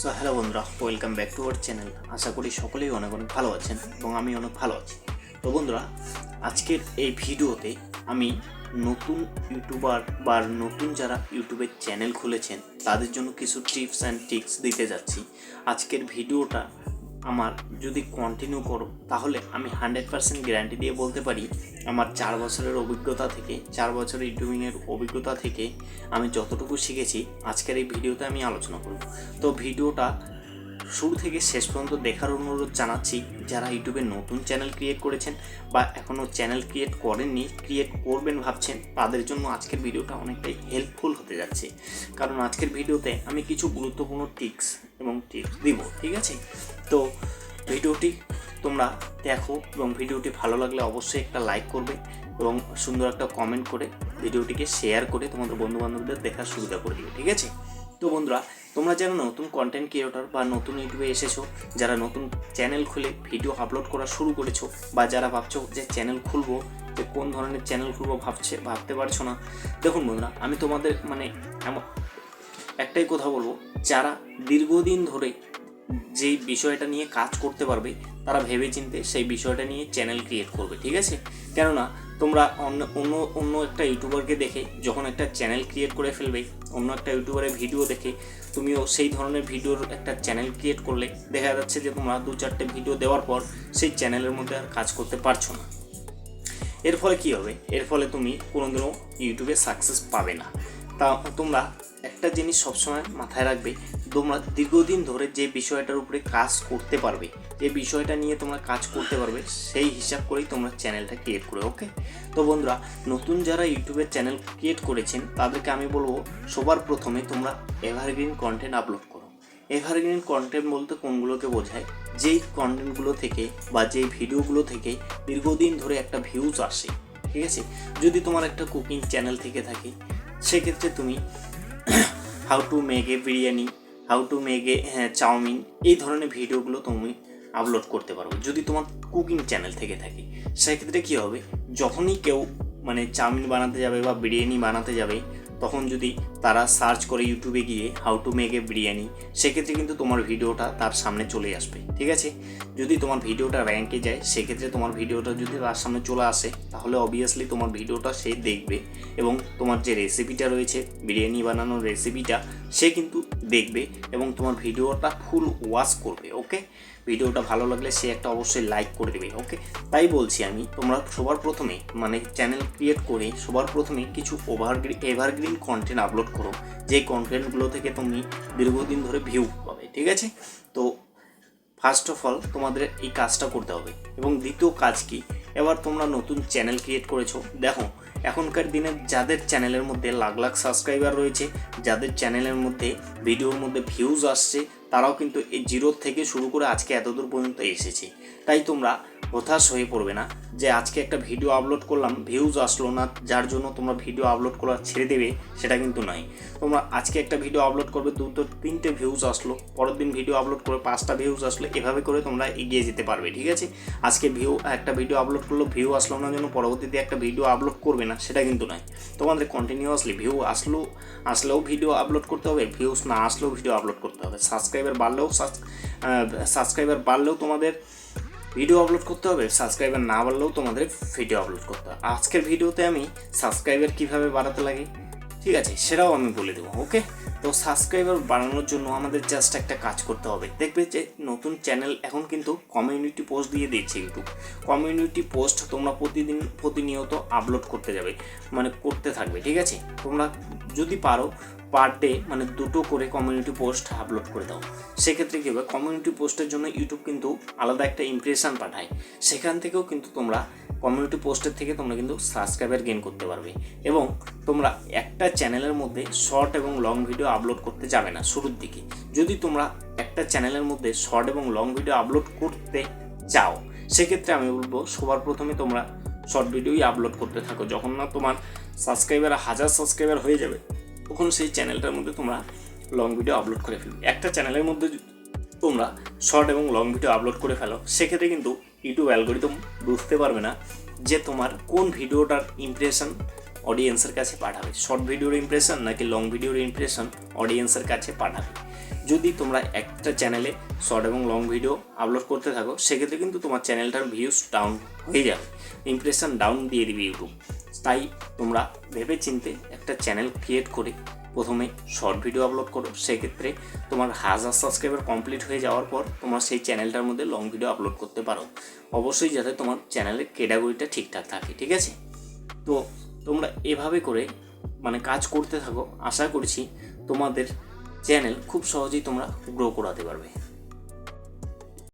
So hello বন্ধুরা welcome back to our channel আশা করি সকলেই অনেক অনেক ভালো আছেন এবং আমি অনেক ভালো আছি। তো বন্ধুরা, আজকের এই ভিডিওতে আমি নতুন ইউটিউবার বা নতুন যারা ইউটিউবের চ্যানেল খুলেছেন, তাদের জন্য কিছু টিপস অ্যান্ড টিক্স দিতে যাচ্ছি। আজকের ভিডিওটা আমার যদি কন্টিনিউ করো, তাহলে আমি হান্ড্রেড পার্সেন্ট গ্যারান্টি দিয়ে বলতে পারি, আমার চার বছরের অভিজ্ঞতা থেকে, চার বছরের ইউটিউবিংয়ের অভিজ্ঞতা থেকে আমি যতটুকু শিখেছি, আজকের এই ভিডিওতে আমি আলোচনা করব। তো ভিডিওটা শুরু থেকে শেষ পর্যন্ত দেখার অনুরোধ জানাচ্ছি, যারা ইউটিউবে নতুন চ্যানেল ক্রিয়েট করেছেন বা এখনও চ্যানেল ক্রিয়েট করেননি ক্রিয়েট করবেন ভাবছেন, তাদের জন্য আজকের ভিডিওটা অনেকটাই হেল্পফুল হতে যাচ্ছে। কারণ আজকের ভিডিওতে আমি কিছু গুরুত্বপূর্ণ টিপস এবং টিপস দিব, ঠিক আছে? তো ভিডিওটি তোমরা দেখো এবং ভিডিওটি ভালো লাগলে অবশ্যই একটা লাইক করবে এবং সুন্দর একটা কমেন্ট করে ভিডিওটিকে শেয়ার করে তোমাদের বন্ধুবান্ধবদের দেখার সুবিধা করে দিবে, ঠিক আছে? তো বন্ধুরা তোমরা যারা নতুন কন্টেন্ট ক্রিয়েটর বা নতুন ইউটিউবে এসেছ, যারা নতুন চ্যানেল খুলে ভিডিও আপলোড করা শুরু করেছ, বা যারা ভাবছ যে চ্যানেল খুলবো, যে কোন ধরনের চ্যানেল খুলবো ভাবছে, ভাবতে পারছ না, দেখুন বন্ধুরা, আমি তোমাদের মানে এমন একটাই কথা বলব, যারা দীর্ঘদিন ধরে যেই বিষয়টা নিয়ে কাজ করতে পারবে, তারা ভেবে চিনতে সেই বিষয়টা নিয়ে চ্যানেল ক্রিয়েট করবে, ঠিক আছে? কেননা, তোমরা অন্য অন্য অন্য একটা ইউটিউবারকে দেখে যখন একটা চ্যানেল ক্রিয়েট করে ফেলবে অন্য একটা ইউটিউবারের ভিডিও দেখে, তুমিও সেই ধরনের ভিডিওর একটা চ্যানেল ক্রিয়েট করলে, দেখা যাচ্ছে যে তোমরা দু চারটে ভিডিও দেওয়ার পর সেই চ্যানেলের মধ্যে আর কাজ করতে পারছ না। এর ফলে কি হবে? এর ফলে তুমি কোনোদিনও ইউটিউবে সাকসেস পাবে না। তা তোমরা একটা জিনিস সবসময় মাথায় রাখবে, তোমরা দীর্ঘদিন ধরে যে বিষয়টার উপরে কাজ করতে পারবে, যে বিষয়টা নিয়ে তোমরা কাজ করতে পারবে, সেই হিসাব করেই তোমরা চ্যানেলটা ক্রিয়েট করে ওকে তো বন্ধুরা, নতুন যারা ইউটিউবের চ্যানেল ক্রিয়েট করেছেন, তাদেরকে আমি বলব, সবার প্রথমে তোমরা এভারগ্রিন কন্টেন্ট আপলোড করো। এভারগ্রিন কন্টেন্ট বলতে কোনগুলোকে বোঝায়? যেই কন্টেন্টগুলো থেকে বা যেই ভিডিওগুলো থেকে দীর্ঘদিন ধরে একটা ভিউজ আসে, ঠিক আছে? যদি তোমার একটা কুকিং চ্যানেল থেকে থাকে, সেক্ষেত্রে তুমি how to make a biryani how to make a chow mein এই ধরনের ভিডিওগুলো তুমি আপলোড করতে পারো। যদি তোমার কুকিং চ্যানেল থেকে থাকে, সেক্ষেত্রে কী হবে? যখনই কেউ মানে চাউমিন বানাতে যাবে বা বিরিয়ানি বানাতে যাবে তখন যদি তারা সার্চ করে ইউটিউবে গিয়ে how to make a biryani সেক্ষেত্রে কিন্তু তোমার ভিডিওটা তার সামনে চলে আসবে, ঠিক আছে? যদি তোমার ভিডিওটা র্যাঙ্কে যায়, সেক্ষেত্রে তোমার ভিডিওটা যদি তার সামনে চলে আসে, তাহলে অবভিয়াসলি তোমার ভিডিওটা সে দেখবে এবং তোমার যে রেসিপিটা রয়েছে বিরিয়ানি বানানোর রেসিপিটা সে কিন্তু দেখবে এবং তোমার ভিডিওটা ফুল ওয়াচ করবে ওকে ভিডিওটা ভালো লাগলে সে একটা অবশ্যই লাইক করে দেবে ওকে তাই বলছি আমি, তোমরা সবার প্রথমে মানে চ্যানেল ক্রিয়েট করে সবার প্রথমে কিছু ওভারগ্রিন এভারগ্রিন কন্টেন্ট আপলোড করো। যে কন্টেন্টগুলো থেকে তুমি দীর্ঘদিন ধরে ভিউ পাবে, ঠিক আছে? তো ফার্স্ট অফ অল তোমাদের এই কাজটা করতে হবে। এবং দ্বিতীয় কাজ কি? এবার তোমরা নতুন চ্যানেল ক্রিয়েট করেছ। দেখো, এখনকার দিনে যাদের চ্যানেলের মধ্যে লাখ লাখ সাবস্ক্রাইবার রয়েছে, যাদের চ্যানেলের মধ্যে ভিডিওর মধ্যে ভিউজ আসছে তারাও কিন্তু এই জিরো থেকে শুরু করে আজকে এতদূর পর্যন্ত এসেছে। তাই তোমরা হতাশ হয়ে পড়বে না যে আজকে একটা ভিডিও আপলোড করলাম ভিউজ আসলো না, যার জন্য তোমরা ভিডিও আপলোড করা ছেড়ে দেবে, সেটা কিন্তু নয়। তোমরা আজকে একটা ভিডিও আপলোড করবে, দুটো, তিনটে ভিউজ আসলো, পরের দিন ভিডিও আপলোড করে পাঁচটা ভিউজ আসলো এভাবে করে তোমরা এগিয়ে যেতে পারবে, ঠিক আছে? আজকে ভিউ একটা ভিডিও আপলোড করল ভিউ আসলো না জন্য পরবর্তীতে একটা ভিডিও আপলোড করবে না, সেটা কিন্তু নয়। তোমাদের কন্টিনিউয়াসলি ভিউ আসলো, আসলেও ভিডিও আপলোড করতে হবে ভিউজ না আসলেও ভিডিও আপলোড করতে হবে। সাবস্ক্রাইবার বাড়লেও সাবস্ক্রাইবার বাড়লেও তোমাদের ভিডিও আপলোড করতে হবে সাবস্ক্রাইবার না বাড়লেও তোমাদের ভিডিও আপলোড করতে হবে। আজকের ভিডিওতে আমি সাবস্ক্রাইবার কীভাবে বাড়াতে লাগে, ঠিক আছে, সেটাও আমি বলে দেবো ওকে তো সাবস্ক্রাইবার বাড়ানোর জন্য আমাদের জাস্ট একটা কাজ করতে হবে। দেখবে যে নতুন চ্যানেল এখন কিন্তু কমিউনিটি পোস্ট দিয়ে দিচ্ছে ইউটিউব কমিউনিটি পোস্ট তোমরা প্রতিদিন, প্রতিনিয়ত আপলোড করতে যাবে মানে করতে থাকবে, ঠিক আছে? তোমরা যদি পারো পার ডে মানে দুটো করে কমিউনিটি পোস্ট আপলোড করে দাও। সেক্ষেত্রে কী হবে? কমিউনিটি পোস্টের জন্য ইউটিউব কিন্তু আলাদা একটা ইমপ্রেশন পাঠায়। সেখান থেকেও কিন্তু তোমরা কমিউনিটি পোস্টের থেকে তোমরা কিন্তু সাবস্ক্রাইবার গেন করতে পারবে। এবং তোমরা একটা চ্যানেলের মধ্যে শর্ট এবং লং ভিডিও আপলোড করতে যাবে না শুরুর দিকে। যদি তোমরা একটা চ্যানেলের মধ্যে শর্ট এবং লং ভিডিও আপলোড করতে চাও, সেক্ষেত্রে আমি বলব, সবার প্রথমে তোমরা শর্ট ভিডিওই আপলোড করতে থাকো। যখন না তোমার সাবস্ক্রাইবার হাজার সাবস্ক্রাইবার হয়ে যাবে, তখন সেই চ্যানেলটার মধ্যে তোমরা লং ভিডিও আপলোড করে ফেলবে। একটা চ্যানেলের মধ্যে তোমরা শর্ট এবং লং ভিডিও আপলোড করে ফেলো, সেক্ষেত্রে কিন্তু ইউটিউব অ্যালগোরিদম বুঝতে পারবে না যে তোমার কোন ভিডিওটার ইমপ্রেশন অডিয়েন্সের কাছে পাঠাবে। শর্ট ভিডিওর ইমপ্রেশন নাকি লং ভিডিওর ইমপ্রেশন অডিয়েন্সের কাছে পাঠাবে। যদি তোমরা একটা চ্যানেলে শর্ট এবং লং ভিডিও আপলোড করতে থাকো, সেক্ষেত্রে কিন্তু তোমার চ্যানেলটার ভিউজ ডাউন হয়ে যাবে ইমপ্রেশন ডাউন দিয়ে দিবে ইউটিউব তাই তোমরা ভেবে চিনতে একটা চ্যানেল ক্রিয়েট করে প্রথমে শর্ট ভিডিও আপলোড করো, সেক্ষেত্রে তোমার হাজার সাবস্ক্রাইবার কমপ্লিট হয়ে যাওয়ার পর তোমার সেই চ্যানেলটার মধ্যে লং ভিডিও আপলোড করতে পারো। অবশ্যই যাতে তোমার চ্যানেলের ক্যাটাগরিটা ঠিকঠাক থাকে, ঠিক আছে? তো তোমরা এভাবে করে মানে কাজ করতে থাকো, আশা করছি তোমাদের চ্যানেল খুব সহজেই তোমরা গ্রো করাতে পারবে।